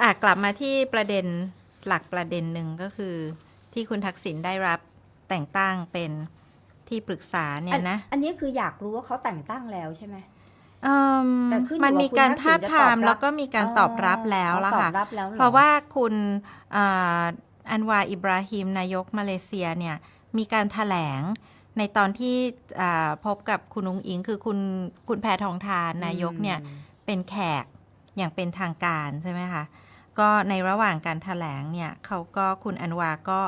อะกลับมาที่ประเด็นหลักประเด็นหนึ่งก็คือ ที่คุณทักษิณได้รับแต่งตั้งเป็นที่ปรึกษาเนี่ยนะ อันนี้คืออยากรู้ว่าเขาแต่งตั้งแล้วใช่ไหมเอิ่มแต่ขึ้นอยู่มันมีการว่าคุณทาบทักษิณจะตอบทามรับแล้วก็มีการตอบรับแล้วล่ะอ๋อค่ะตอบรับแล้วหอเพราะว่าคุณอ่าอันวาอิบราฮิมนายกมาเลเซียเนี่ยมีการถแถลงในตอนที่อ่าพบกับคุณนุงอิง คือคุณคุณแพทองทานนายกเนี่ยอืมเป็นแขก อย่างเป็นทางการใช่ไหมคะก็ในระหว่างการถแถลงเนี่ยเขาก็คุณอันวาก็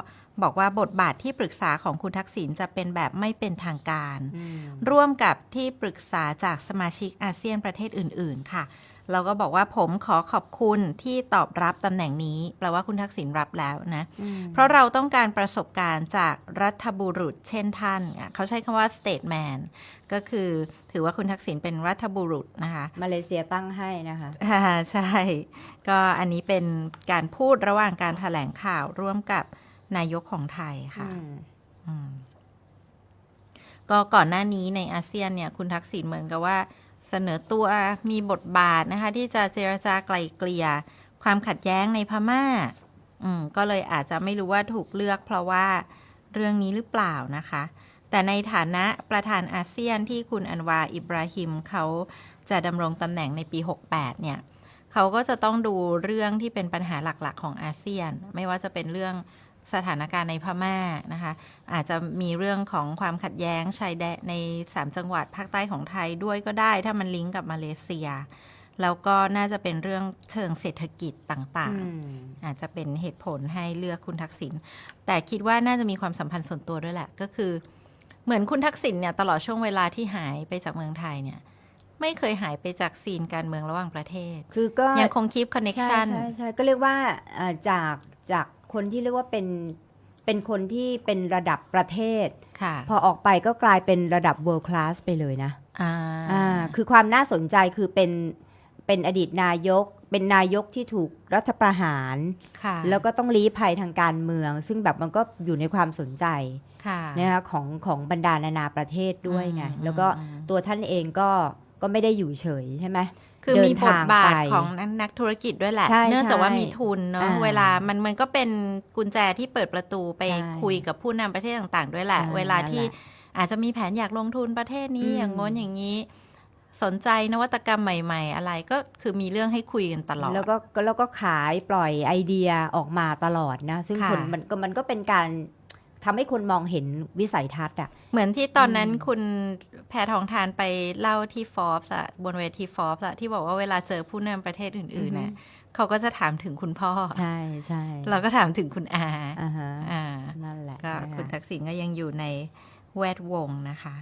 บอกว่าบทบาทที่ปรึกษาของคุณทักษิณจะเป็นแบบไม่เป็นทางการอืมร่วมกับที่ปรึกษาจากสมาชิกอาเซียนประเทศอื่น ๆ ค่ะ เราก็บอกว่าผมขอขอบคุณที่ตอบรับตำแหน่งนี้ แปลว่าคุณทักษิณรับแล้วนะอืมเพราะเราต้องการประสบการณ์จากรัฐบุรุษเช่นท่านอะเขาใช้คำว่า statesman ก็คือถือว่าคุณทักษิณเป็นรัฐบุรุษนะคะ มาเลเซียตั้งให้นะคะอ่าใช่ ก็อันนี้เป็นการพูดระหว่างการถแถลงข่าวร่วมกับนายกของไทยค่ะอืมอืมก็ก่อนหน้านี้ในอาเซียนเนี่ยคุณทักษิณเหมือนกับว่า เสนอตัวมีบทบาทนะคะ ที่จะเจรจาไกลเกลี่ย ความขัดแย้งในพม่า อืมก็เลยอาจจะไม่รู้ว่าถูกเลือกเพราะว่าเรื่องนี้หรือเปล่านะคะ แต่ในฐานะประธานอาเซียนที่คุณอันวาอิบราฮิมเขาจะดำรงตำแหน่งในปี 68 เนี่ยเขาก็จะต้องดูเรื่องที่เป็นปัญหาหลักๆ ของอาเซียน ไม่ว่าจะเป็นเรื่อง สถานการณ์ในพม่านะคะ อาจจะมีเรื่องของความขัดแย้งชายแดนใน 3 จังหวัดภาคใต้ของไทยด้วยก็ได้ ถ้ามันลิงก์กับมาเลเซีย แล้วก็น่าจะเป็นเรื่องเชิงเศรษฐกิจต่างอืมๆอาจจะเป็นเหตุผลให้เลือกคุณทักษิณแต่คิดว่าน่าจะมีความสัมพันธ์ส่วนตัวด้วยแหละ ก็คือ เหมือนคุณทักษิณเนี่ยตลอดช่วงเวลาที่หายไปจากเมืองไทยเนี่ยไม่เคยหายไปจากซีนการเมืองระหว่างประเทศ คือก็ยังคงคีปคอนเน็ใช่ชันใช่ใช่ก็เรียกว่าเอ่อจากจาก คนที่เรียกว่าเป็นเป็นคนที่เป็นระดับประเทศค่ะพอออกไปก็กลายเป็นระดับ world class ไปเลยนะอ่าอ่าคือความน่าสนใจคือเป็นเป็นอดีตนายก เป็นนายกที่ถูกรัฐประหารค่ะแล้วก็ต้องลี้ภัยทางการเมือง ซึ่งแบบมันก็อยู่ในความสนใจค่ะนะคะของของบรรดานานาประเทศด้วยไงอืมแล้วก็อืมตัวท่านเองก็ก็ไม่ได้อยู่เฉยใช่ไหม คือเดินมีบทบาททางไปของนักนักธุรกิจด้วยแหละใช่เนื่องจากว่าใช่มีทุนเนอะอ่าเวลามันมันก็เป็นกุญแจที่เปิดประตูไปใช่คุยกับผู้นำประเทศต่าง ๆ ด้วยแหละอ่าเวลานั่นที่แหละอาจจะมีแผนอยากลงทุนประเทศนี้อืมอย่างง้นอย่างนี้ สนใจนวัตกรรมใหม่ ๆ อะไรก็คือมีเรื่องให้คุยกันตลอด แล้วก็แล้วก็ขายปล่อยไอเดียออกมาตลอดนะ ซึ่งค่ะคนมันก็มันก็เป็นการ ทำให้คนมองเห็นวิสัยทัศน์อะเหมือนที่ตอนนั้นอืมคุณแพทองทานไปเล่าที่ฟอร์บอะบนเวทีฟอร์บอะที่บอกว่าเวลาเจอผู้นำประเทศอื่นๆน่ะเขาก็จะถามถึงคุณพ่อ ใช่ใช่เราก็ถามถึงคุณอาอ่าฮะอ่านั่นแหละก็นะะคุณทักษิณก็ยังอยู่ในแวดวงนะคะ